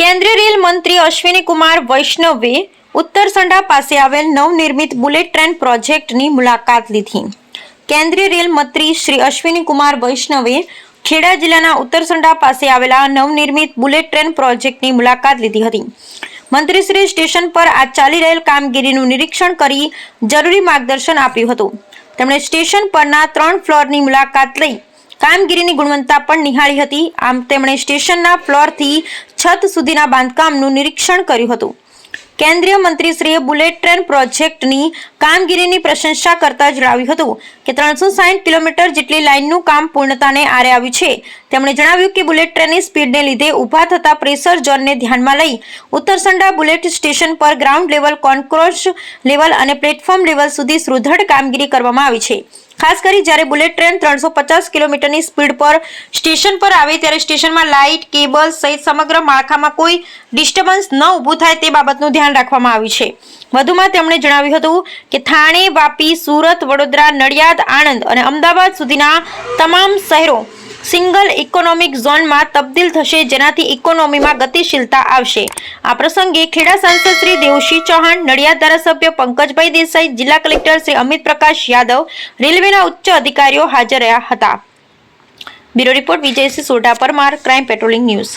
કેન્દ્રીય રેલ મંત્રી અશ્વિની કુમાર વૈષ્ણવે ઉત્તરસંડા પાસે આવેલ નવનિર્મિત બુલેટ ટ્રેન પ્રોજેક્ટની મુલાકાત લીધી. કેન્દ્રીય રેલ મંત્રી શ્રી અશ્વિની કુમાર વૈષ્ણવે ખેડા જિલ્લાના ઉત્તરસંડા પાસે આવેલા નવનિર્મિત બુલેટ ટ્રેન પ્રોજેક્ટની મુલાકાત લીધી હતી. મંત્રીશ્રી સ્ટેશન પર આ ચાલી રહેલ કામગીરીનું નિરીક્ષણ કરી જરૂરી માર્ગદર્શન આપ્યું હતું. તેમણે સ્ટેશન પરના ત્રણ ફ્લોરની મુલાકાત લઈ કામગીરીની ગુણવત્તા પણ નિહાળી હતી. આમ તેમણે સ્ટેશનના ફ્લોરથી છત સુધીના બાંધકામનું નિરીક્ષણ કર્યું હતું. કેન્દ્રીય મંત્રીશ્રીએ બુલેટ ટ્રેન પ્રોજેક્ટની કામગીરીની પ્રશંસા કરતા જણાવ્યું હતું કે ત્રણસો સાઠ કિલોમીટર જેટલી લાઇનનું કામ પૂર્ણતાને આરે આવ્યું છે. તેમણે જણાવ્યું કે બુલેટ ટ્રેનની સ્પીડને લીધે ઊભા થતા પ્રેશર ઝોનને ધ્યાનમાં લઈ ઉત્તરસંડા બુલેટ સ્ટેશન પર ગ્રાઉન્ડ લેવલ, કોન્ક્રોચ લેવલ અને પ્લેટફોર્મ લેવલ સુધી સુદૃઢ કામગીરી કરવામાં આવી છે. ખાસ કરી જ્યારે બુલેટ ટ્રેન ત્રણસો પચાસ કિલોમીટરની સ્પીડ પર સ્ટેશન પર આવે ત્યારે સ્ટેશનમાં લાઇટ કેબલ સહિત સમગ્ર માળખામાં કોઈ ડિસ્ટર્બન્સ ન ઊભું થાય તે બાબતનું ધ્યાન રાખવામાં આવ્યું છે. વધુમાં તેમણે જણાવ્યું હતું કે થાણે, વાપી, સુરત, વડોદરા, નડિયાદ, આણંદ અને અમદાવાદ સુધીના તમામ શહેરો સિંગલ ઇકોનોમિક ઝોનમાં તબદીલ થશે, જેનાથી ઇકોનોમીમાં ગતિશીલતા આવશે. આ પ્રસંગે ખેડા સાંસદ શ્રી દેવશી ચૌહાણ, નડિયાદ ધારાસભ્ય પંકજભાઈ દેસાઈ, જિલ્લા કલેક્ટર શ્રી અમિત પ્રકાશ યાદવ, રેલવેના ઉચ્ચ અધિકારીઓ હાજર રહ્યા હતા. Bureau report Vijaysinh Sodha Parmar, crime patrolling news.